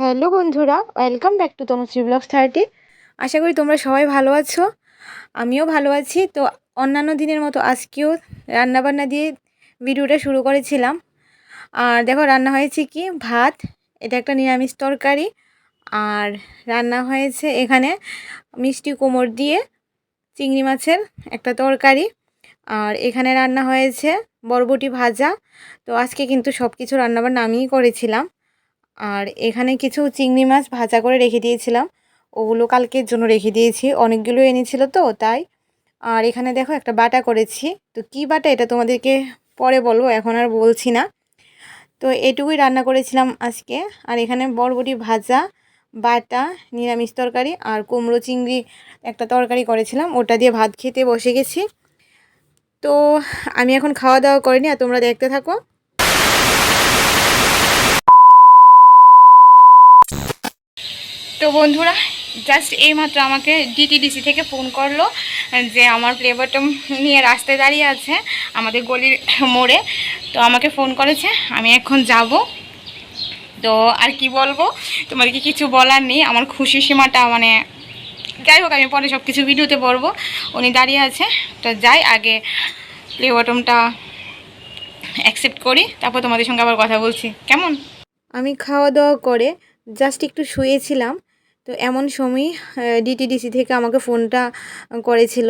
Hello বন্ধুরা welcome back to Tanushree vlogs thirty আশা করি তোমরা সবাই ভালো আছো, আমিও ভালো আছি। তো অন্যান্য দিনের মতো আজকেও রান্নাবান্না দিয়ে ভিডিওটা শুরু করেছিলাম। আর দেখো, রান্না হয়েছে কি? ভাত, এটা একটা নিরামিষ তরকারি। আর রান্না হয়েছে এখানে মিষ্টি কোমর দিয়ে চিংড়ি মাছের একটা তরকারি। আর এখানে রান্না হয়েছে বরবটি ভাজা। তো আজকে কিন্তু সব কিছু রান্নাবান্না আমিই করেছিলাম। আর এখানে কিছু চিংড়ি মাছ ভাজা করে রেখে দিয়েছিলাম। ওগুলো কালকের জন্য রেখে দিয়েছি। অনেকগুলো এনেছিল তো, তাই। আর এখানে দেখো একটা বাটা করেছি। তো কি বাটা এটা তোমাদেরকে পরে বলব, এখন আর বলছি না। তো এটুকুই রান্না করেছিলাম আজকে। আর এখানে বরবটি ভাজা, বাটা, নিরামিষ তরকারি আর কুমড়ো চিংড়ি একটা তরকারি করেছিলাম। ওটা দিয়ে ভাত খেতে বসে গেছি। তো আমি এখন খাওয়া দাওয়া করিনি, আর তোমরা দেখতে থাকো। তো বন্ধুরা জাস্ট এইমাত্র আমাকে ডিটিডিসি থেকে ফোন করল যে আমার প্লে বটম নিয়ে রাস্তায় দাঁড়িয়ে আছে, আমাদের গলির মোড়ে। তো আমাকে ফোন করেছে, আমি এখন যাব। তো আর কি বলব, তোমাদেরকে কিছু বলার নেই, আমার খুশি সীমাটা মানে যাই হোক, আমি পরে সব কিছু ভিডিওতে বলব, উনি দাঁড়িয়ে আছে। তো যাই, আগে প্লে বটমটা অ্যাকসেপ্ট করি, তারপর তোমাদের সঙ্গে আবার কথা বলছি। কেমন? আমি খাওয়া দাওয়া করে জাস্ট একটু শুয়েছিলাম তো এমন সময় ডিটিডিসি থেকে আমাকে ফোনটা করেছিল।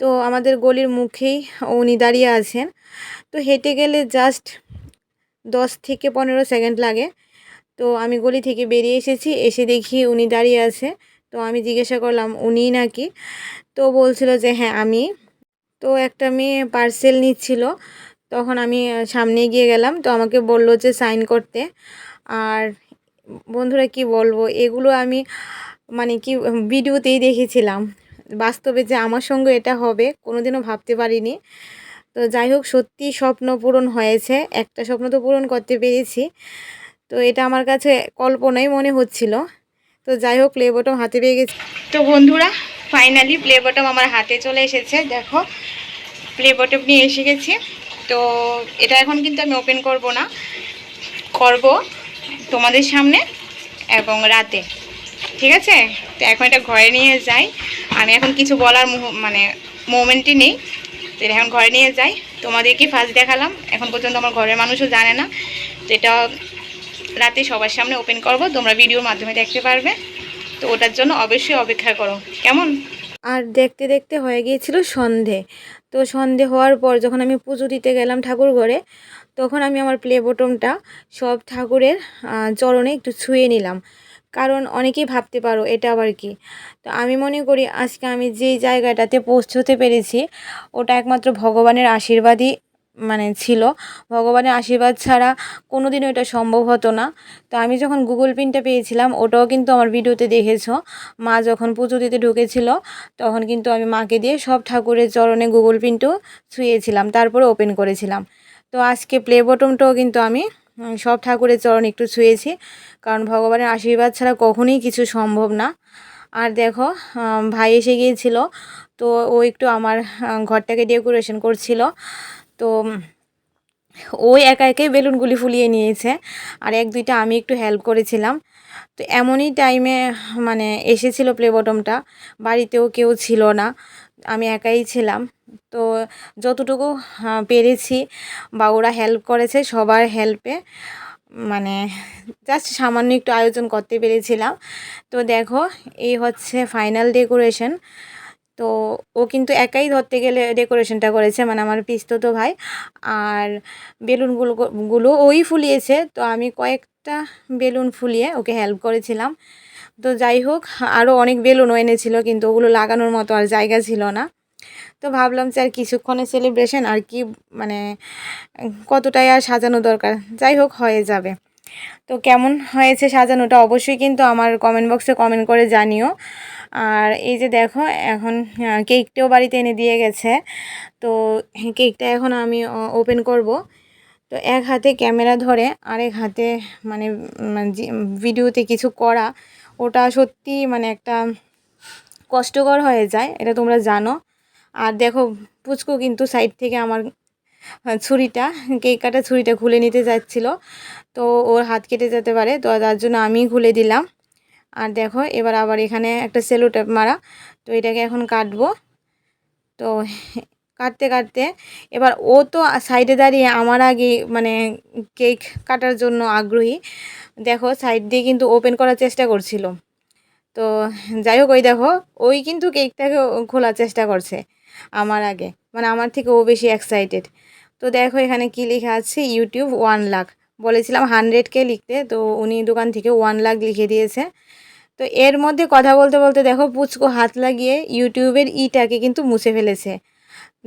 তো আমাদের গলির মুখেই উনি দাঁড়িয়ে আছেন। তো হেঁটে গেলে জাস্ট দশ থেকে পনেরো সেকেন্ড লাগে। তো আমি গলি থেকে বেরিয়ে এসেছি, এসে দেখি উনি দাঁড়িয়ে আছে। তো আমি জিজ্ঞাসা করলাম উনি নাকি? তো বলছিল যে হ্যাঁ আমি। তো একটা মেয়ে পার্সেল নিচ্ছিল। তখন আমি সামনে গিয়ে গেলাম। তো আমাকে বলল যে সাইন করতে। আর বন্ধুরা কি বলব, এগুলো আমি মানে কি, ভিডিওতেই দেখেছিলাম। বাস্তবে যে আমার সঙ্গে এটা হবে, কোনোদিনও ভাবতে পারিনি। তো যাই হোক, সত্যি স্বপ্ন পূরণ হয়েছে, একটা স্বপ্ন তো পূরণ করতে পেরেছি। তো এটা আমার কাছে কল্পনাই মনে হচ্ছিল। তো যাই হোক, প্লে বটম হাতে পেয়ে গেছি। তো বন্ধুরা ফাইনালি প্লে বটম আমার হাতে চলে এসেছে। দেখো, প্লে বটম নিয়ে এসে গেছি। তো এটা এখন কিন্তু আমি ওপেন করব না, করব। তোমাদের সামনে এবং রাতে। ঠিক আছে? তো এখন এটা ঘরে নিয়ে যাই। আমি এখন কিছু বলার মানে মোমেন্টই নেই। তো এটা এখন ঘরে নিয়ে যাই। তোমাদেরকে ফার্স্ট দেখালাম। এখন পর্যন্ত আমার ঘরের মানুষও জানে না। তো এটা রাতে সবার সামনে ওপেন করব। তোমরা ভিডিওর মাধ্যমে দেখতে পারবে। তো ওটার জন্য অবশ্যই অপেক্ষা করো। কেমন? আর দেখতে দেখতে হয়ে গিয়েছিল সন্ধে। তো সন্ধে হওয়ার পর যখন আমি পুজো দিতে গেলাম ঠাকুর ঘরে তখন আমি আমার প্লে বটমটা সব ঠাকুরের চরণে একটু ছুঁয়ে নিলাম। কারণ অনেকেই ভাবতে পারো, এটা আবার কি? তো আমি মনে করি আজকে আমি যেই জায়গাটাতে পৌঁছতে পেরেছি, ওটা একমাত্র ভগবানের আশীর্বাদই মানে ছিল। ভগবানের আশীর্বাদ ছাড়া কোনো দিনও এটা সম্ভব হতো না। তো আমি যখন গুগল পিনটা পেয়েছিলাম, ওটাও কিন্তু আমার ভিডিওতে দেখেছ। মা যখন পুজো দিতে ঢুকেছিল, তখন কিন্তু আমি মাকে দিয়ে সব ঠাকুরের চরণে গুগল পিনটাও ছুঁয়েছিলাম, তারপরে ওপেন করেছিলাম। তো আজকে প্লে বটমটাও কিন্তু আমি সব ঠাকুরের চরণ একটু ছুঁয়েছি, কারণ ভগবানের আশীর্বাদ ছাড়া কখনোই কিছু সম্ভব না। আর দেখো ভাই এসে গিয়েছিল, তো ও একটু আমার ঘরটাকে ডেকোরেশন করছিল। তো ওই একা একাই বেলুনগুলি ফুলিয়ে নিয়েছে, আর এক দুইটা আমি একটু হেল্প করেছিলাম। তো এমনই টাইমে মানে এসেছিল প্লে বটমটা বাড়িতেও কেউ ছিল না। আমি একাই ছিলাম। তো যতটুকু পেরেছি বা ওরা হেল্প করেছে সবার হেল্পে মানে জাস্ট সামান্য একটু আয়োজন করতে পেরেছিলাম। তো দেখো, এই হচ্ছে ফাইনাল ডেকোরেশন তো ও কিন্তু একাই ধরতে গেলে ডেকোরেশনটা করেছে মানে আমার পিস্তত ভাই। আর বেলুনগুলো গুলো ওই ফুলিয়েছে। তো আমি কয়েকটা বেলুন ফুলিয়ে ওকে হেল্প করেছিলাম। তো যাই হোক আরও অনেক বেলুনও এনেছিল, কিন্তু ওগুলো লাগানোর মতো আর জায়গা ছিল না। তো ভাবলাম যে আর কিছুক্ষণের সেলিব্রেশন আর কি মানে কতটাই আর সাজানো দরকার। যাই হোক, হয়ে যাবে। তো কেমন হয়েছে সাজানোটা অবশ্যই কিন্তু আমার কমেন্ট বক্সে কমেন্ট করে জানিও। আর এই যে দেখো, এখন কেকটাও বাড়িতে এনে দিয়ে গেছে। তো কেকটা এখন আমি ওপেন করব। তো এক হাতে ক্যামেরা ধরে, আরেক হাতে মানে ভিডিওতে কিছু করা। ওটা সত্যি মানে একটা কষ্টকর হয়ে যায়, এটা তোমরা জানো। আর দেখো, পুচকু কিন্তু সাইড থেকে আমার ছুরিটা কেক কাটা ছুরিটা খুলে নিতে যাচ্ছিল। তো ওর হাত কেটে যেতে পারে, তো তার জন্য আমি খুলে দিলাম। আর দেখো, এবার আবার এখানে একটা সেলো টেপ মারা, তো এটাকে এখন কাটবো। তো কাটতে কাটতে। এবার ও তো সাইডে দাঁড়িয়ে আমার আগে মানে কেক কাটার জন্য আগ্রহী। দেখো সাইড দিয়ে কিন্তু ওপেন করার চেষ্টা করছিল। তো যাই হোক, ওই দেখো, ওই কিন্তু কেকটাকে খোলার চেষ্টা করছে আমার আগে। মানে আমার থেকে ও বেশি এক্সাইটেড তো দেখো এখানে কি লেখা আছে? ইউটিউব ওয়ান লাখ বলেছিলাম হানড্রেডকে লিখতে, তো উনি দোকান থেকে ওয়ান লাখ লিখে দিয়েছে। তো এর মধ্যে কথা বলতে বলতে দেখো পুচকো হাত লাগিয়ে ইউটিউবের ইটাকে কিন্তু মুছে ফেলেছে।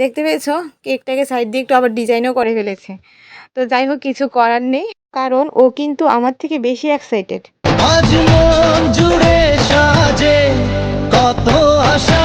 দেখতে পেয়েছ? কেকটাকে সাইড দিয়ে একটু আবার ডিজাইনও করে ফেলেছে। তো যাই হোক, কিছু করার নেই, কারণ ও কিন্তু আমার থেকে বেশি এক্সাইটেড সাজে, কত আশা।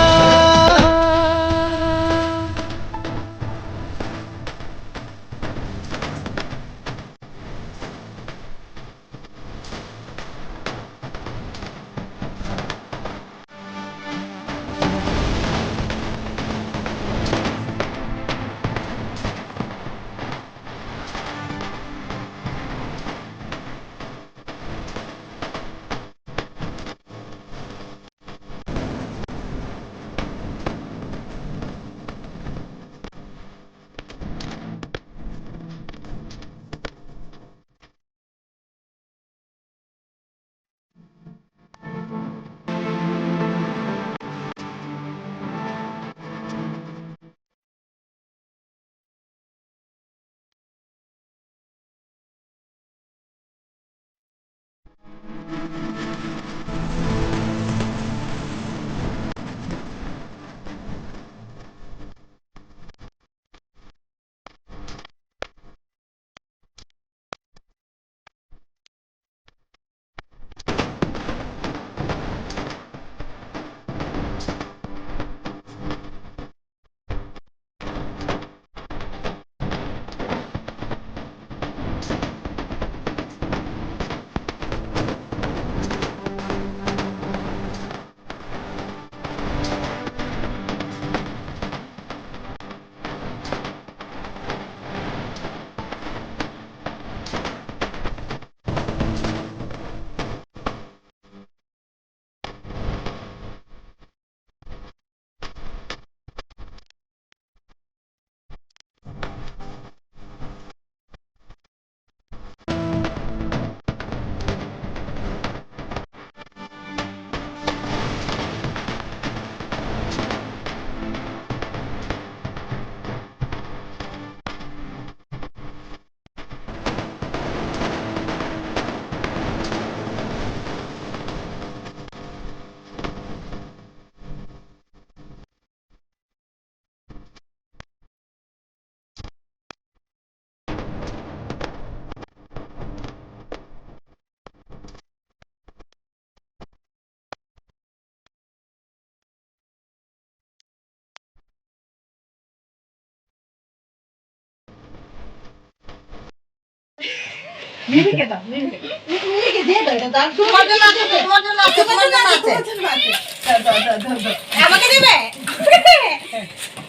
আমাকে দেবে?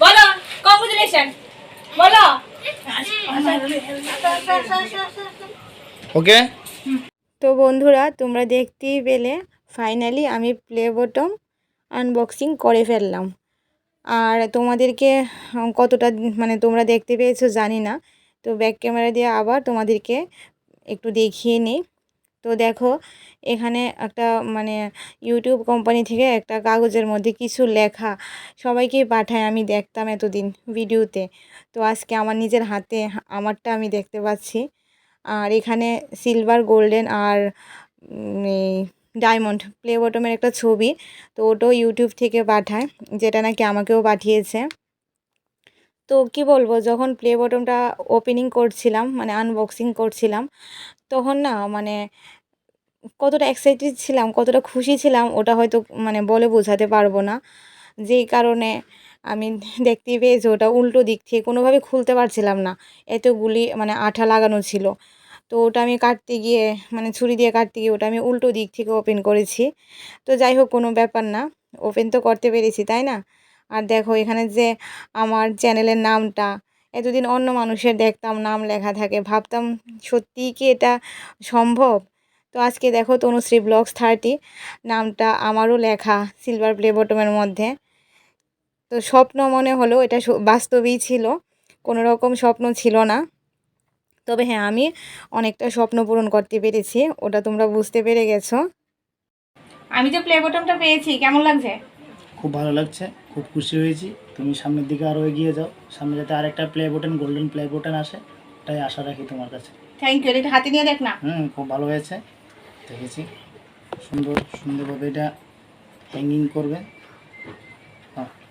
বলো কংগ্রেচুলেশন বলো। ওকে তো বন্ধুরা তোমরা দেখতেই পেলে ফাইনালি আমি প্লে বটম আনবক্সিং করে ফেললাম। আর তোমাদেরকে কতটা মানে তোমরা দেখতে পেয়েছ জানি না। তো ব্যাক ক্যামেরা দিয়ে আবার তোমাদেরকে একটু দেখিয়ে নিই। তো দেখো, এখানে একটা মানে ইউটিউব কোম্পানি থেকে একটা কাগজের মধ্যে কিছু লেখা সবাইকে পাঠায়, আমি দেখতাম এতদিন ভিডিওতে তো আজকে আমার নিজের হাতে, আমারটা আমি দেখতে পাচ্ছি। আর এখানে সিলভার গোল্ডেন আর ডায়মন্ড প্লে বটমের একটা ছবি, তো ওটাও ইউটিউব থেকে পাঠায়, যেটা নাকি আমাকেও পাঠিয়েছে। তো কি বলব, যখন প্লে বটমটা ওপেনিং করছিলাম মানে আনবক্সিং করছিলাম, তখন না মানে কতটা এক্সাইটেড ছিলাম, কতটা খুশি ছিলাম, ওটা হয়তো মানে বলে বোঝাতে পারব না। যেই কারণে আমি দেখতেই পেয়েছি ওটা উল্টো দিক থেকে কোনোভাবে খুলতে পারছিলাম না, এতগুলি মানে আঠা লাগানো ছিল। তো ওটা আমি কাটতে গিয়ে মানে ছুরি দিয়ে কাটতে গিয়ে ওটা আমি উল্টো দিক থেকে ওপেন করেছি। তো যাই হোক, কোনো ব্যাপার না ওপেন তো করতে পেরেছি, তাই না? আর দেখো এখানে যে আমার চ্যানেলের নামটা, এতদিন অন্য মানুষের দেখতাম নাম লেখা থাকে, ভাবতাম সত্যিই কি এটা সম্ভব? তো আজকে দেখো তনুশ্রী ব্লগস থার্টি, নামটা আমারও লেখা সিলভার প্লে বটমের মধ্যে। তো স্বপ্ন মনে হলো এটা বাস্তবেই ছিল কোনো রকম স্বপ্ন ছিল না। তবে হ্যাঁ আমি অনেকটা স্বপ্ন পূরণ করতে পেরেছি, ওটা তোমরা বুঝতে পেরে গেছো। আমি তো প্লে বটমটা পেয়েছি, কেমন লাগছে? খুব ভালো লাগছে খুব খুশি হয়েছি। তুমি সামনের দিকে আরও এগিয়ে যাও। সামনে যাতে আরেকটা play button golden play button আসে তাই আশা রাখি তোমার কাছে। থ্যাংক ইউ এটা হাতে নিয়ে দেখ না। হুম খুব ভালো হয়েছে। দেখেছি। সুন্দর সুন্দরভাবে এটা হ্যাঙ্গিং করবে।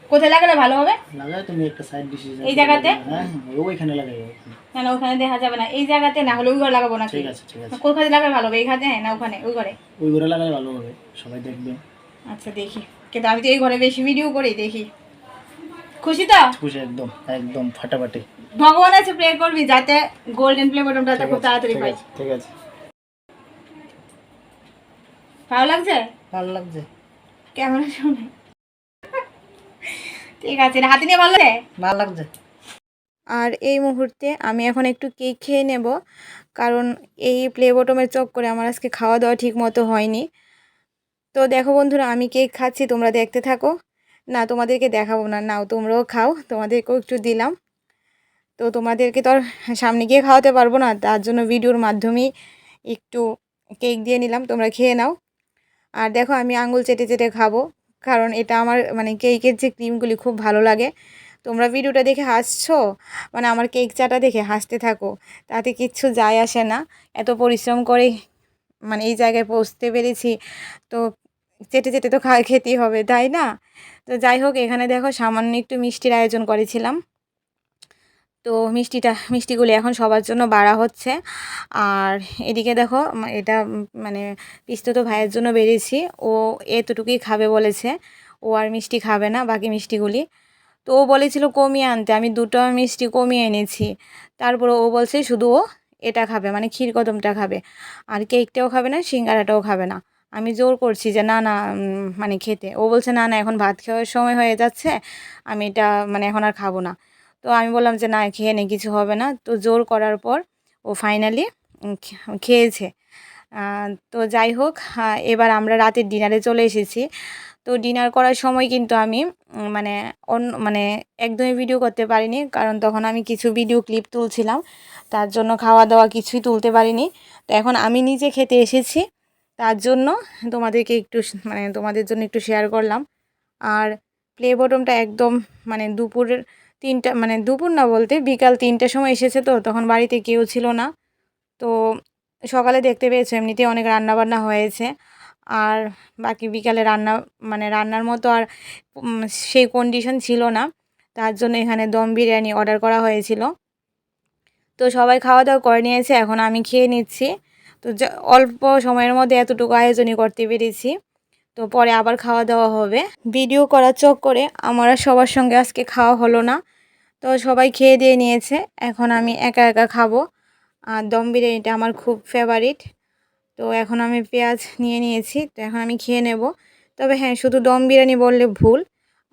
কোথায় লাগালে ভালো হবে? লাগাও তুমি একটা সাইড ডিসিশন এই জায়গাতে? হ্যাঁ হ্যাঁ, ওইখানে লাগাই। না না ওখানে দেখা যাবে না। এই জায়গাতে না হলে ওই ঘরে লাগাবো না ঠিক আছে ঠিক আছে। কোথায় লাগালে ভালো হবে? এইখানে না ওখানে? ওই ঘরে? ওই ঘরে লাগালে ভালো হবে। সবাই দেখবে। আচ্ছা দেখি। কিন্তু আমি তো এই ঘরে বেশি ভিডিও করি দেখি। খুশি তো? খুশি একদম একদম ফাটাফাটি। ভগবান আছে প্রে করবি যাতে গোল্ডেন প্লে বটনটা ঠিক খুব আছে, তাড়াতাড়ি পাই। ঠিক আছে। ভালো লাগছে? ভালো লাগছে। ক্যামেরা শুনে? ঠিক আছে হাতে নিয়ে ভালো লাগে ভালো লাগছে। আর এই মুহূর্তে আমি এখন একটু কেক খেয়ে নেব কারণ এই প্লে বটমের চক করে আমার আজকে খাওয়া দাওয়া ঠিক মতো হয়নি। তো দেখো বন্ধুরা, আমি কেক খাচ্ছি, তোমরা দেখতে থাকো। না, তোমাদেরকে দেখাবো না, নাও তোমরাও খাও, তোমাদেরকেও একটু দিলাম। তো তোমাদেরকে তো আর সামনে গিয়ে খাওয়াতে পারব না, তার জন্য ভিডিওর মাধ্যমেই একটু কেক দিয়ে নিলাম, তোমরা খেয়ে নাও। আর দেখো, আমি আঙুল চেটে চেটে খাব, কারণ এটা আমার মানে কেকের যে ক্রিমগুলি খুব ভালো লাগে। তোমরা ভিডিওটা দেখে হাসছো? মানে আমার কেক চাটা দেখে হাসতে থাকো, তাতে কিচ্ছু যায় আসে না, এত পরিশ্রম করে মানে এই জায়গায় পৌঁছতে পেরেছি। তো চেটে চেটে তো খা, খেতেই হবে, তাই না? তো যাই হোক, এখানে দেখো সামান্য একটু মিষ্টির আয়োজন করেছিলাম। তো মিষ্টিটা, মিষ্টিগুলি এখন সবার জন্য বাড়া হচ্ছে। আর এদিকে দেখো এটা মানে পিস্তো তো ভাইয়ের জন্য বেরিয়েছি ও এতটুকুই খাবে বলেছে। ও আর মিষ্টি খাবে না, বাকি মিষ্টিগুলি। তো ও বলেছিল কমিয়ে আনতে। আমি দুটো মিষ্টি কমিয়ে এনেছি। তারপর ও বলছে শুধু ও এটা খাবে মানে ক্ষীর কদমটা খাবে। আর কেকটাও খাবে না, সিঙ্গারাটাও খাবে না। আমি জোর করছি যে না না মানে খেতে। ও বলছে, না না, এখন ভাত খাওয়ার সময় হয়ে যাচ্ছে, আমি এটা মানে এখন আর খাব না। তো আমি বললাম যে, না, খেয়ে নে, কিছু হবে না। তো জোর করার পর ও ফাইনালি খেয়েছে। তো যাই হোক এবার আমরা রাতের ডিনারে চলে এসেছি। তো ডিনার করার সময় কিন্তু আমি মানে অন্য মানে একদমই ভিডিও করতে পারিনি। কারণ তখন আমি কিছু ভিডিও ক্লিপ তুলছিলাম, তার জন্য খাওয়া দাওয়া কিছুই তুলতে পারিনি। তো এখন আমি নিজে খেতে এসেছি, তার জন্য তোমাদেরকে একটু মানে তোমাদের জন্য একটু শেয়ার করলাম। আর প্লে বটমটা একদম মানে দুপুরের তিনটা মানে দুপুর না বলতে বিকাল তিনটার সময় এসেছে তো, তখন বাড়িতে কেউ ছিল না। তো সকালে দেখতে পেয়েছ, এমনিতেই অনেক রান্নাবান্না হয়েছে। আর বাকি বিকালে রান্না মানে রান্নার মতো আর সেই কন্ডিশন ছিল না। তার জন্য এখানে দম বিরিয়ানি অর্ডার করা হয়েছিল। তো সবাই খাওয়া দাওয়া করে নিয়েছে, এখন আমি খেয়ে নিচ্ছি। তো অল্প সময়ের মধ্যে এতটুকু আয়োজনই করতে পেরেছি। তো পরে আবার খাওয়া দাওয়া হবে। ভিডিও করার চোখ করে, আমার সবার সঙ্গে আজকে খাওয়া হলো না। তো সবাই খেয়ে দিয়ে নিয়েছে, এখন আমি একা একা খাব। আর দম বিরিয়ানিটা আমার খুব ফেভারিট তো এখন আমি পেঁয়াজ নিয়ে নিয়েছি, তো এখন আমি খেয়ে নেব। তবে হ্যাঁ শুধু দম বিরিয়ানি বললে ভুল,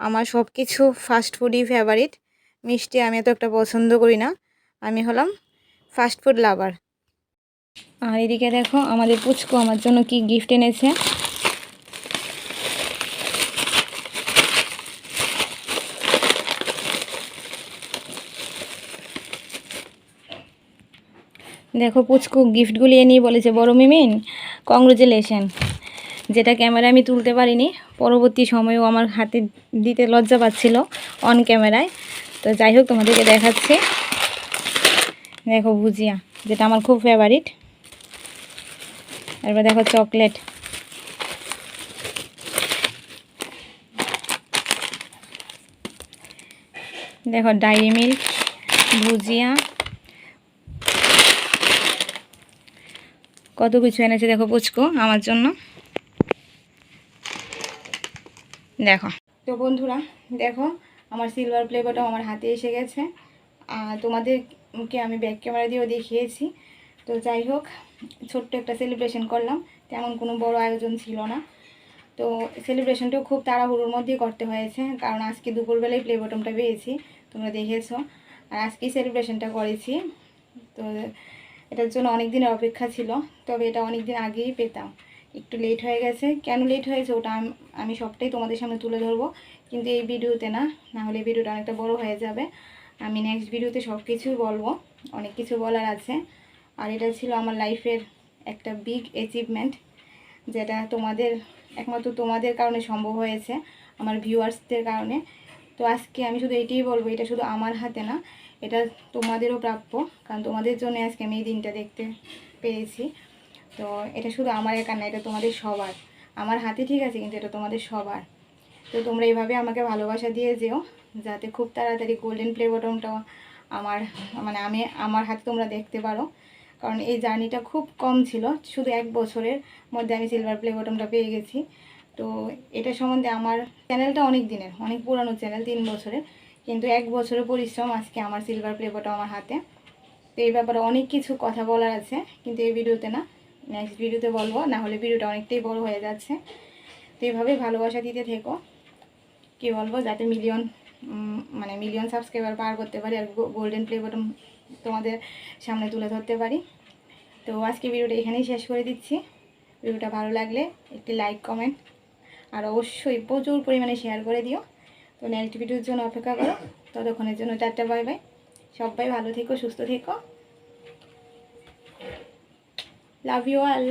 আমার সব কিছু ফাস্টফুডই ফেভারিট মিষ্টি আমি এত একটা পছন্দ করি না, আমি হলাম ফাস্টফুড লাভার আর এদিকে দেখো, আমাদের পুচকু আমার জন্য কি গিফট এনেছে। দেখো পুচকু গিফটগুলি এনেই বলেছে, বড় মিমিন কংগ্রেচুলেশন যেটা ক্যামেরায় আমি তুলতে পারিনি, পরবর্তী সময়েও আমার হাতে দিতে লজ্জা পাচ্ছিল অন ক্যামেরায় তো যাই হোক, তোমাদেরকে দেখাচ্ছি। দেখো ভুজিয়া, যেটা আমার খুব ফেভারিট তারপর দেখো চকলেট দেখো ডায়েরি মিল্ক ভুজিয়া। কত কিছু এনেছে দেখো পুচকু, আমার জন্য। দেখো। তো বন্ধুরা, দেখো, আমার সিলভার প্লেবারটাও আমার হাতে এসে গেছে। আর তোমাদেরকে আমি ব্যাক ক্যামেরা দিয়েও দেখিয়েছি। তো যাই হোক, ছোট্ট একটা সেলিব্রেশন করলাম। তেমন কোনো বড় আয়োজন ছিল না। তো সেলিব্রেশনটাও খুব তাড়াহুড়োর মধ্যেই করতে হয়েছে। কারণ আজকে দুপুরবেলায় প্লে বটমটা পেয়েছি, তোমরা দেখেছ। আর আজকেই সেলিব্রেশনটা করেছি। তো এটার জন্য অনেক দিনের অপেক্ষা ছিল, তবে এটা অনেক দিন আগেই পেতাম। একটু লেট হয়ে গেছে। কেন লেট হয়েছে ওটা আমি সবটাই তোমাদের সামনে তুলে ধরবো, কিন্তু এই ভিডিওতে না না হলে ভিডিওটা অনেকটা বড় হয়ে যাবে। আমি নেক্সট ভিডিওতে সব কিছুই বলব, অনেক কিছু বলার আছে। আর এটা ছিল আমার লাইফের একটা বিগ অ্যাচিভমেন্ট যেটা তোমাদের, একমাত্র তোমাদের কারণে সম্ভব হয়েছে, আমার ভিউয়ার্সদের কারণে। তো আজকে আমি শুধু এটাই বলব, এটা শুধু আমার হাতে না এটা তোমাদেরও প্রাপ্য, কারণ তোমাদের জন্য আজকে আমি এই দিনটা দেখতে পেরেছি তো এটা শুধু আমার একার না, এটা তোমাদের সবার। আমার হাতে ঠিক আছে, কিন্তু এটা তোমাদের সবার। তো তোমরা এইভাবে আমাকে ভালোবাসা দিয়ে যেও, যাতে খুব তাড়াতাড়ি গোল্ডেন প্লে বটনটাও আমার মানে আমি, আমার হাতে তোমরা দেখতে পারো। কারণ এই জার্নিটা খুব কম ছিল, শুধু এক বছরের মধ্যে আমি সিলভার প্লে বটনটা পেয়ে গেছি। তো এটা সম্বন্ধে আমার চ্যানেলটা অনেক দিনের, অনেক পুরানো চ্যানেল তিন বছরের। কিন্তু এক বছরের পরিশ্রম আজকে আমার সিলভার প্লে বটন আমার হাতে। তো এই ব্যাপারে অনেক কিছু কথা বলার আছে, কিন্তু এই ভিডিওতে না নেক্সট ভিডিওতে বলব, না হলে ভিডিওটা অনেকটাই বড় হয়ে যাচ্ছে। তো এইভাবে ভালোবাসা দিতে থেকো। কী বলব, যাতে মিলিয়ন মানে মিলিয়ন সাবস্ক্রাইবার পার করতে পারি, আর গোল্ডেন প্লে বটন তোমাদের সামনে তুলে ধরতে পারি। তো আজকে ভিডিওটা এখানেই শেষ করে দিচ্ছি। ভিডিওটা ভালো লাগলে একটি লাইক কমেন্ট আর অবশ্যই প্রচুর পরিমাণে শেয়ার করে দিও। তো নেক্সট ভিডিওর জন্য অপেক্ষা করো। ততক্ষণের জন্য টাটা বাই বাই সবাই ভালো থেকো, সুস্থ থেকো। Love you all